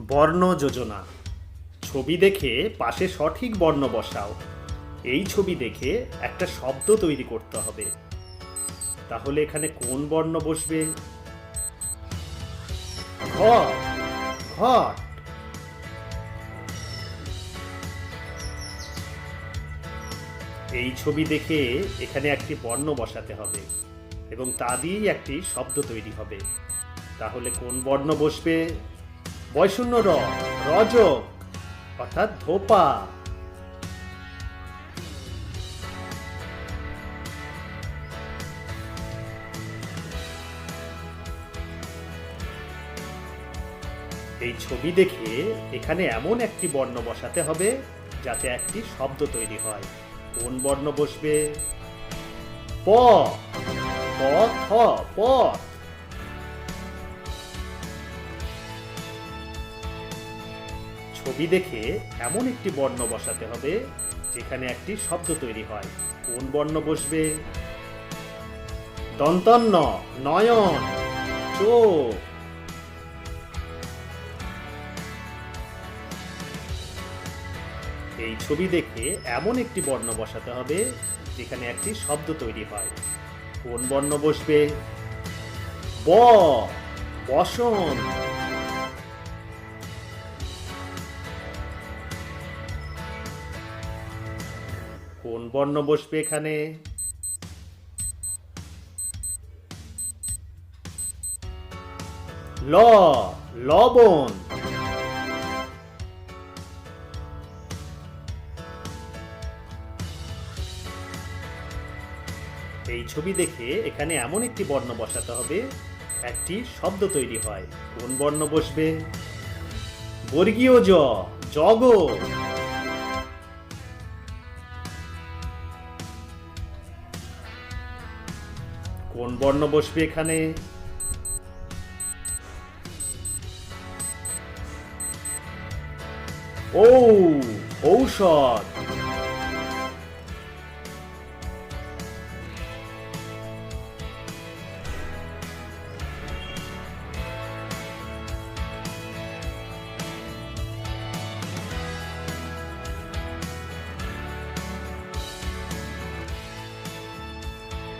বর্ণ যোজনা। ছবি দেখে পাশে সঠিক বর্ণ বসাও। এই ছবি দেখে একটা শব্দ তৈরি করতে হবে। তাহলে এখানে কোন বর্ণ বসবে? ঘট এই ছবি দেখে এখানে একটি বর্ণ বসাতে হবে এবং তা দিয়েই একটি শব্দ তৈরি হবে। তাহলে কোন বর্ণ বসবে? বয়শূন্য র, রজক, অর্থাৎ ধোপা। এই ছবি দেখে এখানে এমন একটি বর্ণ বসাতে হবে, যাতে একটি শব্দ তৈরি হয়। কোন বর্ণ বসবে? প প, থ, পথ। ছবি দেখে এমন একটি বর্ণ বসাতে হবে, যেখানে একটি শব্দ তৈরি হয়। কোন বর্ণ বসবে? দন্তন্য নয়ন, চোখ। এই ছবি দেখে এমন একটি বর্ণ বসাতে হবে, যেখানে একটি শব্দ তৈরি হয়। কোন বর্ণ বসবে? ব, বসন। কোন বর্ণ বসবে এখানে? ল, লবণ। এই ছবি দেখে এখানে এমন একটি বর্ণ বসাতে হবে, একটি শব্দ তৈরি হয়। কোন বর্ণ বসবে? বর্গীয় জ জগ কোন বর্ণ বসবে এখানে? ও ঔষধ।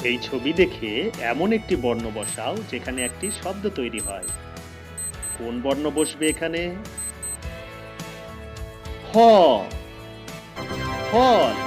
এই ছবি দেখে এমন একটি বর্ণ বসাও যেখানে একটি শব্দ তৈরি হয়। কোন বর্ণ বসবে এখানে? হ। ফল